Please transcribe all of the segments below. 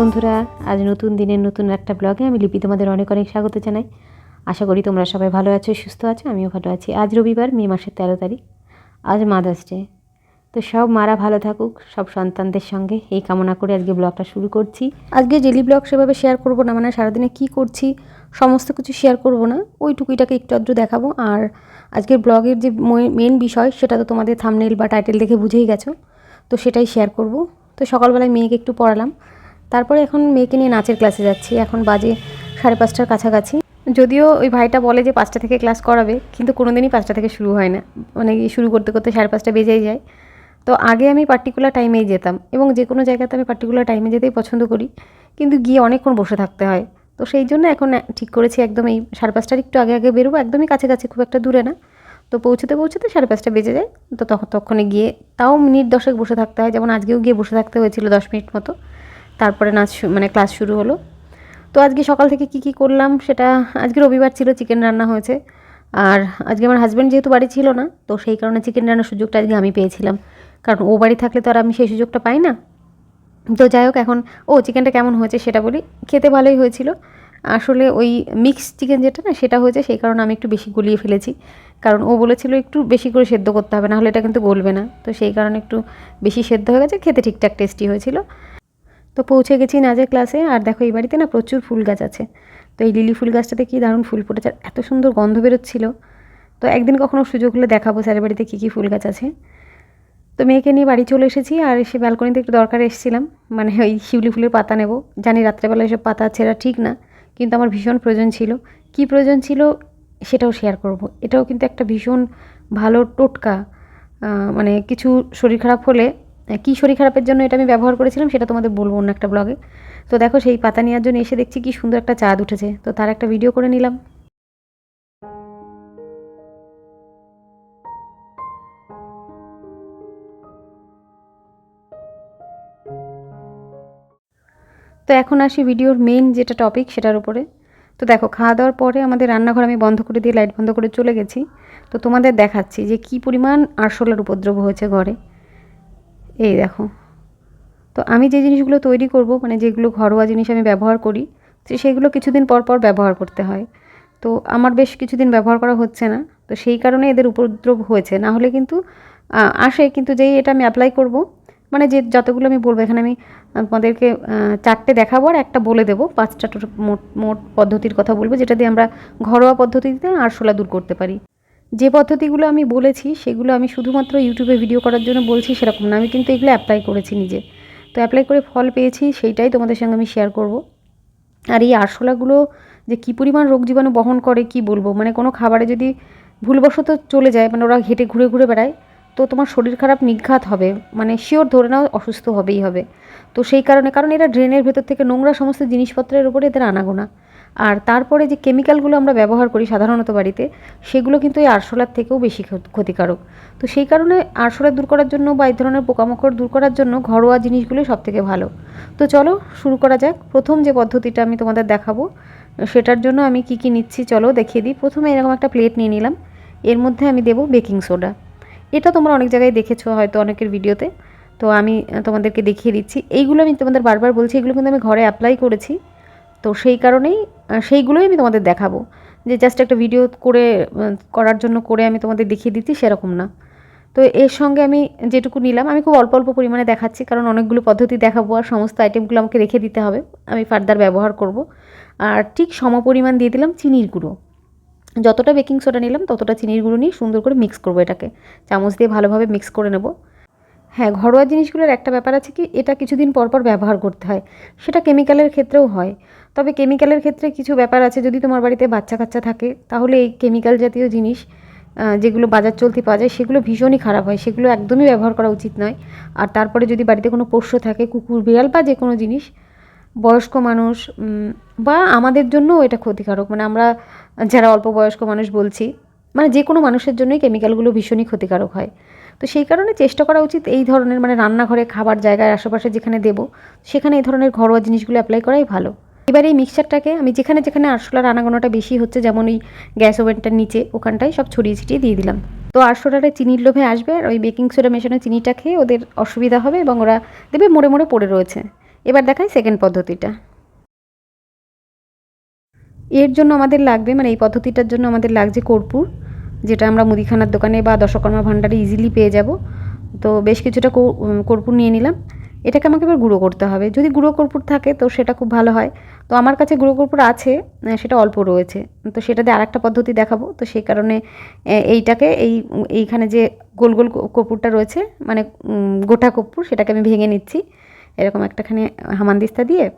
বন্ধুরা, আজ নতুন দিনের নতুন একটা ব্লগে আমি লিপি তোমাদের অনেক অনেক স্বাগত জানাই। আশা করি তোমরা সবাই ভালো আছো, সুস্থ আছো, আমিও ভালো আছি। আজ রবিবার, মে মাসের তেরো তারিখ। আজ মাদার্স ডে। তো সব মারা ভালো থাকুক, সব সন্তানদের সঙ্গে এই কামনা করে আজকে ব্লগটা শুরু করছি। আজকে ডেলি ব্লগ সেভাবে শেয়ার করব না মানে সারাদিনে কি করছি, সমস্ত কিছু শেয়ার করব না, ওইটুকুইটাকে একটু আধটু দেখাবো। আর আজকের ব্লগের যে মেন বিষয়, সেটা তো তোমাদের থামনেল বা টাইটেল দেখে বুঝেই গেছো, তো সেটাই শেয়ার করব। তো সকালবেলায় মেয়েকে একটু পড়ালাম তারপরে এখন মেয়েকে নিয়ে নাচের ক্লাসে যাচ্ছি। এখন বাজে সাড়ে পাঁচটার কাছাকাছি। যদিও ওই ভাইটা বলে যে পাঁচটা থেকে ক্লাস করাবে, কিন্তু কোনো দিনই পাঁচটা থেকে শুরু হয় না। মানে শুরু করতে করতে সাড়ে পাঁচটা বেজেই যায়। তো আগে আমি পার্টিকুলার টাইমেই যেতাম এবং যে কোনো জায়গাতে আমি পার্টিকুলার টাইমে যেতেই পছন্দ করি। কিন্তু গিয়ে অনেকক্ষণ বসে থাকতে হয়। তো সেই জন্য এখন ঠিক করেছি একদম এই সাড়ে পাঁচটার একটু আগে আগে বেরোবো। একদমই কাছাকাছি, খুব একটা দূরে না। তো পৌঁছতে পৌঁছতে সাড়ে পাঁচটা বেজে যায়। তো তখন তখনই গিয়ে তাও মিনিট দশেক বসে থাকতে হয়। যেমন আজকেও গিয়ে বসে থাকতে হয়েছিল দশ মিনিট মতো। তারপরে নাচ মানে ক্লাস শুরু হলো। তো আজকে সকাল থেকে কি কি করলাম সেটা, আজকে রবিবার ছিল, চিকেন রান্না হয়েছে। আর আজকে আমার হাজব্যান্ড যেহেতু বাড়ি ছিল না, তো সেই কারণে চিকেন রান্নার সুযোগটা আজকে আমি পেয়েছিলাম। কারণ ও বাড়ি থাকলে তো আর আমি সেই সুযোগটা পাই না। তো যাই হোক এখন, ও চিকেনটা কেমন হয়েছে সেটা বলি। খেতে ভালোই হয়েছিল। আসলে ওই মিক্স চিকেন যেটা না, সেটা হয়েছে, সেই কারণে আমি একটু বেশি গলিয়ে ফেলেছি। কারণ ও বলেছিল একটু বেশি করে সেদ্ধ করতে হবে, না হলে এটা কিন্তু গলবে না। তো সেই কারণে একটু বেশি সেদ্ধ হয়ে গেছে, খেতে ঠিকঠাক টেস্টি হয়েছিল। তো পৌঁছে গেছি নাচের ক্লাসে আর দেখো এই বাড়িতে না প্রচুর ফুল গাছ আছে। তো এই লিলি ফুল গাছটাতে কী দারুণ ফুল ফুটেছে। আর এত সুন্দর গন্ধ বেরোচ্ছিল। তো একদিন কখনো সুযোগ হলে দেখাবো স্যারের বাড়িতে কী কী ফুল গাছ আছে। তো মেয়েকে নিয়ে বাড়ি চলে এসেছি। আর এসে ব্যালকনিতে একটু দরকার এসেছিলাম। মানে ওই শিউলি ফুলের পাতা নেব। জানি রাত্রেবেলা এসব পাতা ছেঁড়া ঠিক না। কিন্তু আমার ভীষণ প্রয়োজন ছিল। কি প্রয়োজন ছিল সেটাও শেয়ার করব। এটাও কিন্তু একটা ভীষণ ভালো টোটকা। মানে কিছু শরীর খারাপ হলে কী শরীর খারাপের জন্য এটা আমি ব্যবহার করেছিলাম সেটা তোমাদের বলব অন্য একটা ব্লগে তো দেখো সেই পাতা নেওয়ার জন্য এসে দেখছি কি সুন্দর একটা চাঁদ উঠেছে। তো তার একটা ভিডিও করে নিলাম। তো এখন আসি ভিডিওর মেইন যেটা টপিক সেটার উপরে। তো দেখো, খাওয়া দাওয়ার পরে আমাদের রান্নাঘর আমি বন্ধ করে দিয়ে লাইট বন্ধ করে চলে গেছি। তো তোমাদের দেখাচ্ছি যে কি পরিমাণ আরশোলার উপদ্রব হয়েছে ঘরে। এই দেখো। তো আমি যে জিনিসগুলো তৈরি করব মানে যেগুলো ঘরোয়া জিনিস আমি ব্যবহার করি সেগুলো কিছুদিন পর পর ব্যবহার করতে হয়। তো আমার বেশ কিছুদিন ব্যবহার করা হচ্ছে না তো সেই কারণে এদের উপদ্রব হয়েছে। না হলে কিন্তু আসে কিন্তু যেই এটা আমি অ্যাপ্লাই করব মানে যে যতগুলো আমি বলব এখানে আমি আহ, চারটে দেখাবো আর একটা বলে দেবো পাঁচটা মোট মোট পদ্ধতির কথা বলব যেটা দিয়ে আমরা ঘরোয়া পদ্ধতিতে আরশোলা দূর করতে পারি। যে পদ্ধতিগুলো আমি বলেছি, সেগুলো আমি শুধুমাত্র ইউটিউবে ভিডিও করার জন্য বলছি, সেরকম না। আমি কিন্তু এগুলো অ্যাপ্লাই করেছি নিজে। তো অ্যাপ্লাই করে ফল পেয়েছি, সেইটাই তোমাদের সঙ্গে আমি শেয়ার করব। আর এই আরশোলাগুলো যে কী পরিমাণ রোগ জীবাণু বহন করে, কি বলব? মানে কোনো খাবারে যদি ভুলবশত চলে যায় মানে ওরা হেঁটে ঘুরে ঘুরে বেড়ায়, তো তোমার শরীর খারাপ নিঘাত হবে। মানে শিওর ধরে নাও অসুস্থ হবেই হবে। তো সেই কারণে, কারণ এরা ড্রেনের ভেতর থেকে নোংরা সমস্ত জিনিসপত্রের উপরে এদের আনাগোনা। আর তারপরে যে কেমিক্যালগুলো আমরা ব্যবহার করি সাধারণত বাড়িতে, সেগুলো কিন্তু এই আরশোলার থেকেও বেশি ক্ষতিকারক। তো সেই কারণে আরশোলা দূর করার জন্য বা এই ধরনের পোকামাকড় দূর করার জন্য ঘরোয়া জিনিসগুলোই সব থেকে ভালো। তো চলো শুরু করা যাক। প্রথম যে পদ্ধতিটা আমি তোমাদের দেখাবো, সেটার জন্য আমি কি কি নিচ্ছি চলো দেখিয়ে দিই। প্রথমে এরকম একটা প্লেট নিয়ে নিলাম। এর মধ্যে আমি দেবো বেকিং সোডা। এটা তোমরা অনেক জায়গায় দেখেছ হয়তো অনেকের ভিডিওতে। তো আমি তোমাদেরকে দেখিয়ে দিচ্ছি। এইগুলো আমি তোমাদের বারবার বলছি, এগুলো কিন্তু আমি ঘরে অ্যাপ্লাই করেছি। তো সেই কারণেই সেইগুলোই আমি তোমাদের দেখাবো। যে জাস্ট একটা ভিডিও করে করার জন্য করে আমি তোমাদের দেখিয়ে দিচ্ছি, সেরকম না। তো এর সঙ্গে আমি যেটুকু নিলাম, আমি খুব অল্প অল্প পরিমাণে দেখাচ্ছি, কারণ অনেকগুলো পদ্ধতি দেখাবো আর সমস্ত আইটেমগুলো আমাকে রেখে দিতে হবে। আমি ফার্দার ব্যবহার করব। আর ঠিক সম পরিমাণ দিয়ে দিলাম চিনির গুঁড়ো। যতটা বেকিং সোডা নিলাম, ততটা চিনির গুঁড়ো নিয়ে সুন্দর করে মিক্স করব এটাকে। চামচ দিয়ে ভালোভাবে মিক্স করে নেব। হ্যাঁ ঘরোয়া জিনিসগুলোর একটা ব্যাপার আছে কি, এটা কিছুদিন পর পর ব্যবহার করতে হয়। সেটা কেমিক্যালের ক্ষেত্রেও হয়। তবে কেমিক্যালের ক্ষেত্রে কিছু ব্যাপার আছে, যদি তোমার বাড়িতে বাচ্চা কাচ্চা থাকে, তাহলে এই কেমিক্যাল জাতীয় জিনিস যেগুলো বাজার চলতি পাওয়া যায়, সেগুলো ভীষণই খারাপ হয়। সেগুলো একদমই ব্যবহার করা উচিত নয়। আর তারপরে যদি বাড়িতে কোনো পোষ্য থাকে, কুকুর, বিড়াল বা যে কোনো জিনিস, বয়স্ক মানুষ বা আমাদের জন্যও এটা ক্ষতিকারক। মানে আমরা যারা অল্প বয়স্ক মানুষ বলছি মানে যে কোনো মানুষের জন্যই কেমিক্যালগুলো ভীষণই ক্ষতিকারক হয়। তো সেই কারণে চেষ্টা করা উচিত এই ধরনের মানে রান্নাঘরে খাবার জায়গায় আশেপাশে যেখানে দেবো, সেখানে এই ধরনের ঘরোয়া জিনিসগুলো অ্যাপ্লাই করাই ভালো। এবার এই মিক্সারটাকে আমি যেখানে যেখানে আরশোলার আনাগোনাটা বেশি হচ্ছে, যেমন ওই গ্যাস ওভেনটার নিচে ওখানটায় সব ছড়িয়ে ছিটিয়ে দিয়ে দিলাম। তো আরশোলারে চিনির লোভে আসবে আর ওই বেকিং সোডা মেশানো চিনিটা খেয়ে ওদের অসুবিধা হবে এবং ওরা দেবে মোড়ে মোড়ে পড়ে রয়েছে। এবার দেখাই সেকেন্ড পদ্ধতিটা। এর জন্য আমাদের লাগবে মানে এই পদ্ধতিটার জন্য আমাদের লাগছে কর্পূর। যেটা আমরা মুদিখানার দোকানে বা দশকর্মা ভাণ্ডারে ইজিলি পেয়ে যাব। তো বেশ কিছুটা কর্পূর নিয়ে নিলাম। এটাকে আমাকে এবার গুঁড়ো করতে হবে। যদি গুঁড়ো কর্পূর থাকে তো সেটা খুব ভালো হয়। তো আমার কাছে গুঁড়ো কর্পূর আছে সেটা অল্প রয়েছে। তো সেটা দিয়ে আরেকটা পদ্ধতি দেখাবো। তো সেই কারণে এইটাকে, এই, এইখানে যে গোল গোল কর্পূরটা রয়েছে মানে গোটা কর্পূর, সেটাকে আমি ভেঙে নিচ্ছি। এরকম একটাখানে হামানদিস্তা দিয়ে।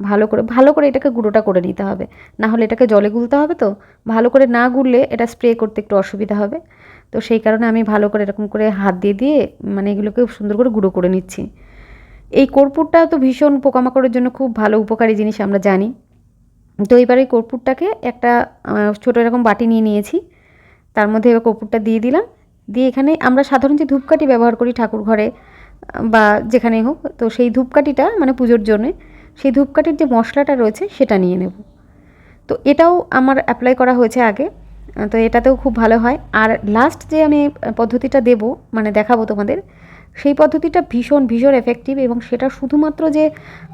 ভালো করে ভালো করে এটাকে গুঁড়োটা করে নিতে হবে। না হলে এটাকে জলে গুলতে হবে তো। ভালো করে না গুললে এটা স্প্রে করতে একটু অসুবিধা হবে। তো সেই কারণে আমি ভালো করে এরকম করে হাত দিয়ে দিয়ে মানে এগুলোকে সুন্দর করে গুঁড়ো করে নিচ্ছি। এই কর্পূরটা তো ভীষণ পোকামাকড়ের জন্য খুব ভালো উপকারী জিনিস আমরা জানি। তো এবার এই কর্পূরটাকে একটা ছোটো এরকম বাটি নিয়ে নিয়েছি। তার মধ্যে এবার কর্পূরটা দিয়ে দিলাম। দিয়ে এখানে আমরা সাধারণ যে ধূপকাঠি ব্যবহার করি ঠাকুর ঘরে, বা যেখানেই হোক, তো সেই ধূপকাঠিটা মানে পুজোর জন্যে সেই ধূপকাঠির যে মশলাটা রয়েছে সেটা নিয়ে নেব। তো এটাও আমার অ্যাপ্লাই করা হয়েছে আগে, তো এটাতেও খুব ভালো হয়। আর লাস্ট যে আমি পদ্ধতিটা দেব মানে দেখাবো তোমাদের, সেই পদ্ধতিটা ভীষণ ভীষণ এফেক্টিভ এবং সেটা শুধুমাত্র যে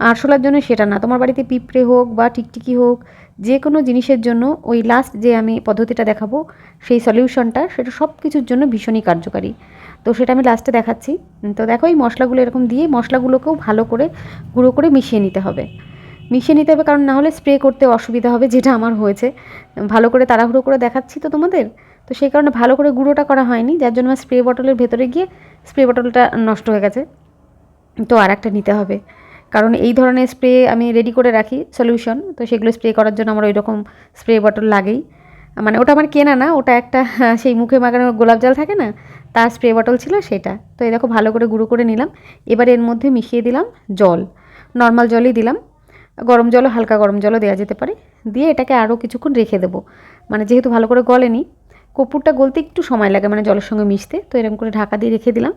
আরশোলার জন্য সেটা না, তোমার বাড়িতে পিঁপড়ে হোক বা টিকটিকি হোক যে কোনো জিনিসের জন্য ওই লাস্ট যে আমি পদ্ধতিটা দেখাবো, সেই সলিউশনটা সেটা সব কিছুর জন্য ভীষণই কার্যকারী। তো সেটা আমি লাস্টে দেখাচ্ছি। তো দেখো এই মশলাগুলো এরকম দিয়ে মশলাগুলোকেও ভালো করে গুঁড়ো করে মিশিয়ে নিতে হবে। মিশিয়ে নিতে হবে কারণ না হলে স্প্রে করতে অসুবিধা হবে, যেটা আমার হয়েছে। ভালো করে তাড়াহুড়ো করে দেখাচ্ছি তো তোমাদের। তো সেই কারণে ভালো করে গুঁড়োটা করা হয়নি, যার জন্য আমার স্প্রে বটলের ভেতরে গিয়ে স্প্রে বটলটা নষ্ট হয়ে গেছে। তো আর একটা নিতে হবে। কারণ এই ধরনের স্প্রে আমি রেডি করে রাখি সলিউশন তো সেগুলো স্প্রে করার জন্য আমার ওই রকম স্প্রে বটল লাগেই। মানে ওটা আমার কেনা না, ওটা একটা সেই মুখে মাখানো গোলাপ জল থাকে না, তার স্প্রে বটল ছিল সেটা। তো এই দেখো ভালো করে গুঁড়ো করে নিলাম, এবার এর মধ্যে মিশিয়ে দিলাম জল। নর্মাল জলই দিলাম, গরম জলও হালকা গরম জলও দেওয়া যেতে পারে, দিয়ে এটাকে আরও কিছুক্ষণ রেখে দেবো। মানে যেহেতু ভালো করে গলেনি কপুরটা গলতে একটু সময় লাগে মানে জলের সঙ্গে মিশতে, তো এরকম করে ঢাকা দিয়ে রেখে দিলাম।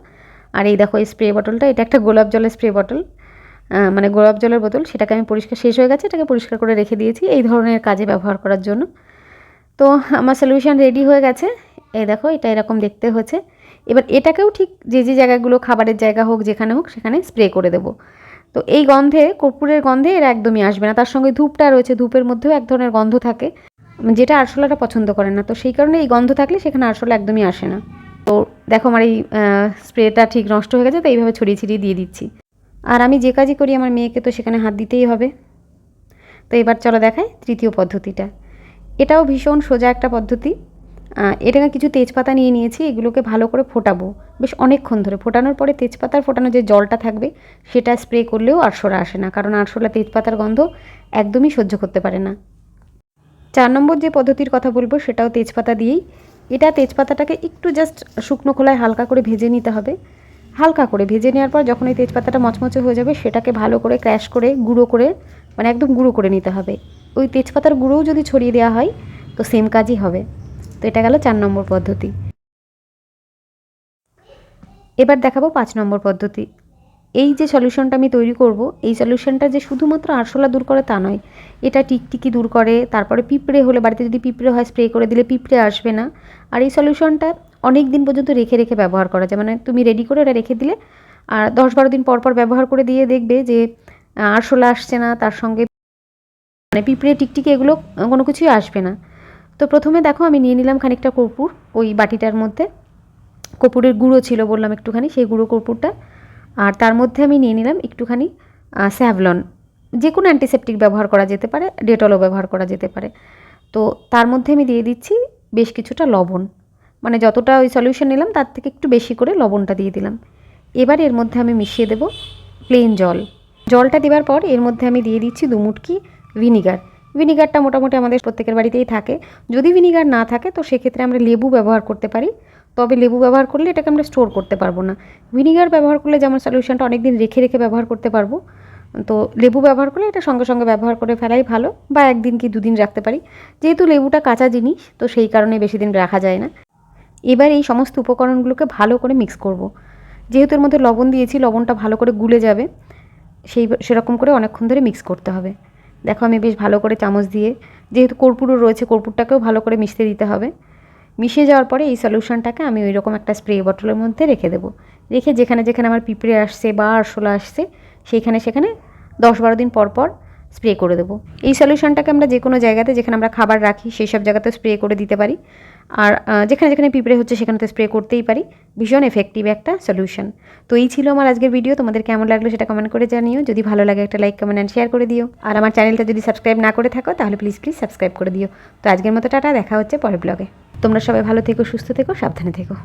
আর এই দেখো এই স্প্রে বটলটা এটা একটা গোলাপ জলের স্প্রে বটল মানে গোলাপ জলের বোতল, সেটাকে আমি পরিষ্কার, শেষ হয়ে গেছে, এটাকে পরিষ্কার করে রেখে দিয়েছি এই ধরনের কাজে ব্যবহার করার জন্য। তো আমার সলিউশন রেডি হয়ে গেছে। এই দেখো, এটা এরকম দেখতে হচ্ছে এবার এটাকেও ঠিক যে যে জায়গাগুলো খাবারের জায়গা হোক, যেখানে হোক, সেখানে স্প্রে করে দেবো। তো এই গন্ধে, কর্পূরের গন্ধে এরা একদমই আসবে না। তার সঙ্গে ধূপটা রয়েছে, ধূপের মধ্যেও এক ধরনের গন্ধ থাকে। যেটা আরশোলাটা পছন্দ করে না। তো সেই কারণে এই গন্ধ থাকলে সেখানে আরশোলা একদমই আসে না। তো দেখো, আমার এই স্প্রেটা ঠিক নষ্ট হয়ে গেছে, তো এইভাবে ছড়িয়ে ছিটিয়ে দিয়ে দিচ্ছি। আর আমি যে কাজই করি, আমার মেয়েকে তো সেখানে হাত দিতেই হবে। তো এবার চলো দেখাই তৃতীয় পদ্ধতিটা। এটাও ভীষণ সোজা একটা পদ্ধতি। এটাকে কিছু তেজপাতা নিয়ে নিয়েছি, এগুলোকে ভালো করে ফোটাবো। বেশ অনেকক্ষণ ধরে। ফোটানোর পরে তেজপাতার ফোটানো যে জলটা থাকবে, সেটা স্প্রে করলেও আরশোলা আসে না, কারণ আরশোলা তেজপাতার গন্ধ একদমই সহ্য করতে পারে না। চার নম্বর যে পদ্ধতির কথা বলব, সেটাও তেজপাতা দিয়েই। এটা তেজপাতাটাকে একটু জাস্ট শুকনো খোলায় হালকা করে ভেজে নিতে হবে। হালকা করে ভেজে নেওয়ার পর যখন এই তেজপাতাটা মচমচে হয়ে যাবে, সেটাকে ভালো করে ক্র্যাশ করে, গুঁড়ো করে মানে একদম গুঁড়ো করে নিতে হবে। ওই তেজপাতার গুঁড়োও যদি ছড়িয়ে দেওয়া হয়, তো সেম কাজই হবে। তো এটা গেল চার নম্বর পদ্ধতি। এবার দেখাবো পাঁচ নম্বর পদ্ধতি। এই যে সলিউশনটা আমি তৈরি করব, এই সলিউশনটা যে শুধুমাত্র আরশোলা দূর করে তা নয়, এটা টিকটিকি দূর করে, তারপরে পিঁপড়ে হলে বাড়িতে যদি পিঁপড়ে হয় স্প্রে করে দিলে পিঁপড়ে আসবে না। আর এই সলিউশনটা অনেক দিন পর্যন্ত রেখে রেখে ব্যবহার করা যায়। মানে তুমি রেডি করে এটা রেখে দিলে, আর দশ বারো দিন পর পর ব্যবহার করে দিয়ে দেখবে যে আরশোলা আসছে না, তার সঙ্গে মানে পিঁপড়ে টিকটিকি এগুলো কোনো কিছুই আসবে না। তো প্রথমে দেখো আমি নিয়ে নিলাম খানিকটা কর্পূর, ওই বাটিটার মধ্যে। কর্পূরের গুঁড়ো ছিল বললাম একটুখানি, সেই গুঁড়ো কর্পূরটা। আর তার মধ্যে আমি নিয়ে নিলাম একটুখানি স্যাভলন। যে কোনো অ্যান্টিসেপটিক ব্যবহার করা যেতে পারে ডেটলও ব্যবহার করা যেতে পারে। তো তার মধ্যে আমি দিয়ে দিচ্ছি বেশ কিছুটা লবণ। মানে যতটা ওই সলিউশন নিলাম, তার থেকে একটু বেশি করে লবণটা দিয়ে দিলাম। এবার এর মধ্যে আমি মিশিয়ে দেবো প্লেন জল। জলটা দেওয়ার পর এর মধ্যে আমি দিয়ে দিচ্ছি দু মুটকি ভিনিগার ভিনিগারটা মোটামুটি আমাদের প্রত্যেকের বাড়িতেই থাকে। যদি ভিনিগার না থাকে, তো সেক্ষেত্রে আমরা লেবু ব্যবহার করতে পারি। তবে লেবু ব্যবহার করলে এটাকে আমরা স্টোর করতে পারব না। ভিনিগার ব্যবহার করলে যেমন সলিউশনটা অনেক দিন রেখে রেখে ব্যবহার করতে পারব, তো লেবু ব্যবহার করলে এটা সঙ্গে সঙ্গে ব্যবহার করে ফেলাই ভালো, বা একদিন কি দুদিন রাখতে পারি। যেহেতু লেবুটা কাঁচা জিনিস, তো সেই কারণে বেশি দিন রাখা যায় না। এবার এই সমস্ত উপকরণগুলোকে ভালো করে মিক্স করব। যেহেতু এর মধ্যে লবণ দিয়েছি, লবণটা ভালো করে গুলে যাবে, সেই সেরকম করে অনেকক্ষণ ধরে মিক্স করতে হবে। দেখো আমি বেশ ভালো করে চামচ দিয়ে, যেহেতু কর্পূরও রয়েছে, কর্পূরটাকেও ভালো করে মিশতে দিতে হবে। মিশে যাওয়ার পরে এই সলিউশনটাকে আমি ওই রকম একটা স্প্রে বটলের মধ্যে রেখে দেবো। রেখে যেখানে যেখানে আমার পিঁপড়ে আসছে বা আরশোলা আসছে, সেইখানে সেখানে দশ বারো দিন পর পর স্প্রে করে দেবো। এই সলিউশনটাকে আমরা যে কোনো জায়গাতে যেখানে আমরা খাবার রাখি, সেই সব জায়গাতে স্প্রে করে দিতে পারি। আর যেখানে যেখানে পিঁপড়ে হচ্ছে সেখানে তো স্প্রে করতেই পারি। ভীষণ এফেক্টিভ একটা সলিউশন তো এই ছিল আমার আজকের ভিডিও তোমাদের কেমন লাগল সেটা কমেন্ট করে জানিও। যদি ভালো লাগে একটা লাইক কমেন্ট অ্যান্ড শেয়ার করে দিও। আর আমার চ্যানেলটা যদি সাবস্ক্রাইব না করে থাকো, তাহলে প্লিজ প্লিজ সাবস্ক্রাইব করে দিও। তো আজকের মতো টাটা, দেখা হচ্ছে পরের ব্লগে তোমরা সবাই ভালো থেকো, সুস্থ থেকো, সাবধানে থেকো।